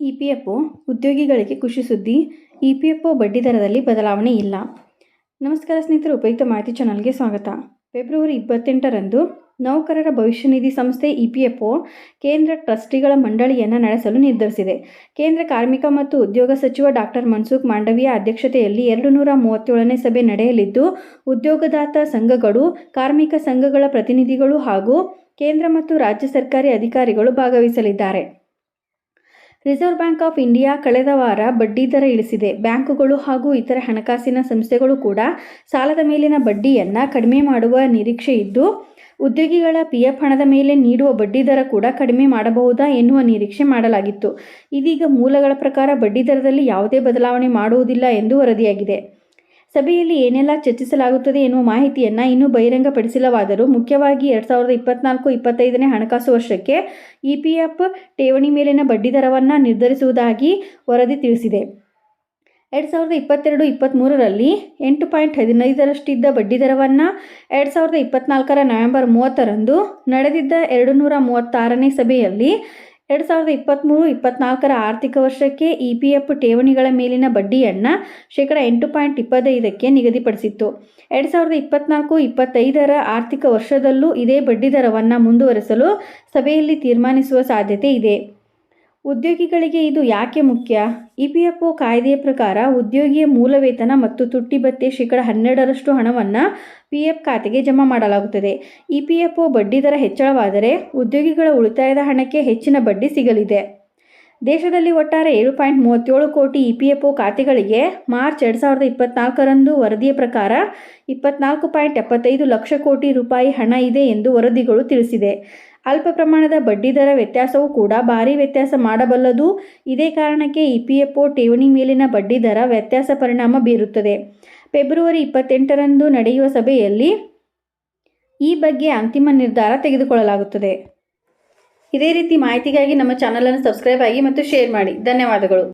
E P F O ಉದ್ಯೋಗಿಗಳಿಗೆ ಖುಷಿ ಸುದ್ದಿ, ಇ ಪಿ ಎಫ್ ಒ ಬಡ್ಡಿದರದಲ್ಲಿ ಬದಲಾವಣೆ ಇಲ್ಲ. ನಮಸ್ಕಾರ ಸ್ನೇಹಿತರು, ಉಪಯುಕ್ತ ಮಾಹಿತಿ ಚಾನಲ್ಗೆ ಸ್ವಾಗತ. ಫೆಬ್ರವರಿ ಇಪ್ಪತ್ತೆಂಟರಂದು ನೌಕರರ ಭವಿಷ್ಯ ನಿಧಿ ಸಂಸ್ಥೆ ಇ ಪಿ ಎಫ್ ಒ ಕೇಂದ್ರ ಟ್ರಸ್ಟಿಗಳ ಮಂಡಳಿಯನ್ನು ನಡೆಸಲು ನಿರ್ಧರಿಸಿದೆ. ಕೇಂದ್ರ ಕಾರ್ಮಿಕ ಮತ್ತು ಉದ್ಯೋಗ ಸಚಿವ ಡಾಕ್ಟರ್ ಮನ್ಸುಖ್ ಮಾಂಡವಿಯ ಅಧ್ಯಕ್ಷತೆಯಲ್ಲಿ ಎರಡು ನೂರ ಮೂವತ್ತೇಳನೇ ಸಭೆ ನಡೆಯಲಿದ್ದು, ಉದ್ಯೋಗದಾತ ಸಂಘಗಳು, ಕಾರ್ಮಿಕ ಸಂಘಗಳ ಪ್ರತಿನಿಧಿಗಳು ಹಾಗೂ ಕೇಂದ್ರ ಮತ್ತು ರಾಜ್ಯ ಸರ್ಕಾರಿ ಅಧಿಕಾರಿಗಳು ಭಾಗವಹಿಸಲಿದ್ದಾರೆ. ರಿಸರ್ವ್ ಬ್ಯಾಂಕ್ ಆಫ್ ಇಂಡಿಯಾ ಕಳೆದ ವಾರ ಬಡ್ಡಿದರ ಇಳಿಸಿದೆ. ಬ್ಯಾಂಕುಗಳು ಹಾಗೂ ಇತರ ಹಣಕಾಸಿನ ಸಂಸ್ಥೆಗಳು ಕೂಡ ಸಾಲದ ಮೇಲಿನ ಬಡ್ಡಿಯನ್ನು ಕಡಿಮೆ ಮಾಡುವ ನಿರೀಕ್ಷೆ ಇದ್ದು, ಉದ್ಯೋಗಿಗಳ ಪಿ ಹಣದ ಮೇಲೆ ನೀಡುವ ಬಡ್ಡಿದರ ಕೂಡ ಕಡಿಮೆ ಮಾಡಬಹುದಾ ಎನ್ನುವ ನಿರೀಕ್ಷೆ ಮಾಡಲಾಗಿತ್ತು. ಇದೀಗ ಮೂಲಗಳ ಪ್ರಕಾರ ಬಡ್ಡಿದರದಲ್ಲಿ ಯಾವುದೇ ಬದಲಾವಣೆ ಮಾಡುವುದಿಲ್ಲ ಎಂದು ವರದಿಯಾಗಿದೆ. ಸಭೆಯಲ್ಲಿ ಏನೆಲ್ಲ ಚರ್ಚಿಸಲಾಗುತ್ತದೆ ಎನ್ನುವ ಮಾಹಿತಿಯನ್ನು ಇನ್ನೂ ಬಹಿರಂಗಪಡಿಸಿಲ್ಲವಾದರೂ ಮುಖ್ಯವಾಗಿ ಎರಡು ಸಾವಿರದ ಇಪ್ಪತ್ನಾಲ್ಕು ಇಪ್ಪತ್ತೈದನೇ ಹಣಕಾಸು ವರ್ಷಕ್ಕೆ ಇ ಪಿ ಎಫ್ ಠೇವಣಿ ಮೇಲಿನ ಬಡ್ಡಿದರವನ್ನು ನಿರ್ಧರಿಸುವುದಾಗಿ ವರದಿ ತಿಳಿಸಿದೆ. ಎರಡು ಸಾವಿರದ ಇಪ್ಪತ್ತೆರಡು ಇಪ್ಪತ್ತ್ಮೂರರಲ್ಲಿ ಎಂಟು ಪಾಯಿಂಟ್ ಹದಿನೈದರಷ್ಟಿದ್ದ ಬಡ್ಡಿದರವನ್ನು ಎರಡು ಸಾವಿರದ ಇಪ್ಪತ್ನಾಲ್ಕರ ನವೆಂಬರ್ ಮೂವತ್ತರಂದು ನಡೆದಿದ್ದ ಎರಡು ನೂರ ಮೂವತ್ತಾರನೇ ಸಭೆಯಲ್ಲಿ ಎರಡು ಸಾವಿರದ ಇಪ್ಪತ್ತ್ಮೂರು ಇಪ್ಪತ್ನಾಲ್ಕರ ಆರ್ಥಿಕ ವರ್ಷಕ್ಕೆ ಇ ಪಿ ಎಫ್ ಠೇವಣಿಗಳ ಮೇಲಿನ ಬಡ್ಡಿಯನ್ನು ಶೇಕಡ ಎಂಟು ಪಾಯಿಂಟ್ ಇಪ್ಪತ್ತೈದಕ್ಕೆ ನಿಗದಿಪಡಿಸಿತ್ತು. ಎರಡು ಸಾವಿರದ ಇಪ್ಪತ್ನಾಲ್ಕು, ಇಪ್ಪತ್ತೈದರ ಆರ್ಥಿಕ ವರ್ಷದಲ್ಲೂ ಇದೇ ಬಡ್ಡಿದರವನ್ನು ಮುಂದುವರೆಸಲು ಸಭೆಯಲ್ಲಿ ತೀರ್ಮಾನಿಸುವ ಸಾಧ್ಯತೆ ಇದೆ. ಉದ್ಯೋಗಿಗಳಿಗೆ ಇದು ಯಾಕೆ ಮುಖ್ಯ? ಇ ಪಿ ಎಫ್ ಒ ಕಾಯ್ದೆಯ ಪ್ರಕಾರ ಉದ್ಯೋಗಿಯ ಮೂಲ ವೇತನ ಮತ್ತು ತುಟ್ಟಿ ಭತ್ಯೆ ಶೇಕಡ ಹನ್ನೆರಡರಷ್ಟು ಹಣವನ್ನು ಪಿ ಎಫ್ ಖಾತೆಗೆ ಜಮಾ ಮಾಡಲಾಗುತ್ತದೆ. ಇ ಪಿ ಎಫ್ ಒ ಬಡ್ಡಿದರ ಹೆಚ್ಚಳವಾದರೆ ಉದ್ಯೋಗಿಗಳ ಉಳಿತಾಯದ ಹಣಕ್ಕೆ ಹೆಚ್ಚಿನ ಬಡ್ಡಿ ಸಿಗಲಿದೆ. ದೇಶದಲ್ಲಿ ಒಟ್ಟಾರೆ ಏಳು ಪಾಯಿಂಟ್ ಮೂವತ್ತೇಳು ಕೋಟಿ ಇ ಪಿ ಎಫ್ ಒ ಖಾತೆಗಳಿಗೆ ಮಾರ್ಚ್ ಎರಡು ಸಾವಿರದ ಇಪ್ಪತ್ನಾಲ್ಕರಂದು ವರದಿಯ ಪ್ರಕಾರ ಇಪ್ಪತ್ನಾಲ್ಕು ಪಾಯಿಂಟ್ ಎಪ್ಪತ್ತೈದು ಲಕ್ಷ ಕೋಟಿ ರೂಪಾಯಿ ಹಣ ಇದೆ ಎಂದು ವರದಿಗಳು ತಿಳಿಸಿದೆ. ಅಲ್ಪ ಪ್ರಮಾಣದ ಬಡ್ಡಿದರ ವ್ಯತ್ಯಾಸವೂ ಕೂಡ ಭಾರಿ ವ್ಯತ್ಯಾಸ ಮಾಡಬಲ್ಲದು. ಇದೇ ಕಾರಣಕ್ಕೆ ಇ ಪಿ ಎಫ್ ಒ ಠೇವಣಿ ಮೇಲಿನ ಬಡ್ಡಿದರ ವ್ಯತ್ಯಾಸ ಪರಿಣಾಮ ಬೀರುತ್ತದೆ. ಫೆಬ್ರವರಿ ಇಪ್ಪತ್ತೆಂಟರಂದು ನಡೆಯುವ ಸಭೆಯಲ್ಲಿ ಈ ಬಗ್ಗೆ ಅಂತಿಮ ನಿರ್ಧಾರ ತೆಗೆದುಕೊಳ್ಳಲಾಗುತ್ತದೆ. ಇದೇ ರೀತಿ ಮಾಹಿತಿಗಾಗಿ ನಮ್ಮ ಚಾನಲನ್ನು ಸಬ್ಸ್ಕ್ರೈಬ್ ಆಗಿ ಮತ್ತು ಶೇರ್ ಮಾಡಿ. ಧನ್ಯವಾದಗಳು.